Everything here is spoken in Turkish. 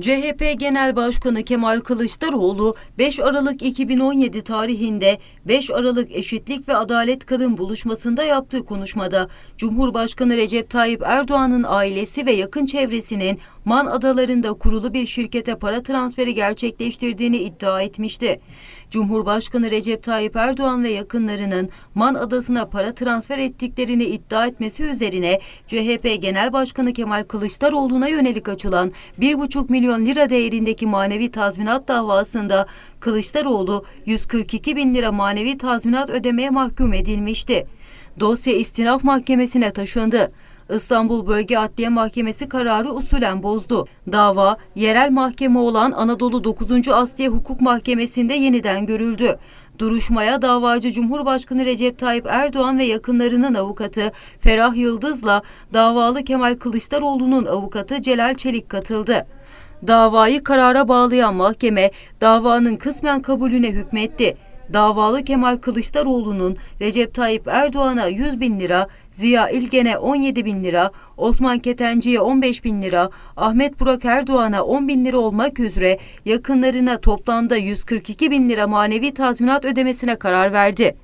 CHP Genel Başkanı Kemal Kılıçdaroğlu 5 Aralık 2017 tarihinde 5 Aralık Eşitlik ve Adalet Kadın buluşmasında yaptığı konuşmada Cumhurbaşkanı Recep Tayyip Erdoğan'ın ailesi ve yakın çevresinin Man Adalarında kurulu bir şirkete para transferi gerçekleştirdiğini iddia etmişti. Cumhurbaşkanı Recep Tayyip Erdoğan ve yakınlarının Man Adası'na para transfer ettiklerini iddia etmesi üzerine CHP Genel Başkanı Kemal Kılıçdaroğlu'na yönelik açılan 1,5 milyon lira değerindeki manevi tazminat davasında Kılıçdaroğlu 142 bin lira manevi tazminat ödemeye mahkum edilmişti. Dosya istinaf mahkemesine taşındı. İstanbul Bölge Adliye Mahkemesi kararı usulen bozdu. Dava, yerel mahkeme olan Anadolu 9. Asliye Hukuk Mahkemesi'nde yeniden görüldü. Duruşmaya davacı Cumhurbaşkanı Recep Tayyip Erdoğan ve yakınlarının avukatı Ferah Yıldız'la davalı Kemal Kılıçdaroğlu'nun avukatı Celal Çelik katıldı. Davayı karara bağlayan mahkeme davanın kısmen kabulüne hükmetti. Davalı Kemal Kılıçdaroğlu'nun Recep Tayyip Erdoğan'a 100 bin lira, Ziya İlgen'e 17 bin lira, Osman Ketenci'ye 15 bin lira, Ahmet Burak Erdoğan'a 10 bin lira olmak üzere yakınlarına toplamda 142 bin lira manevi tazminat ödemesine karar verdi.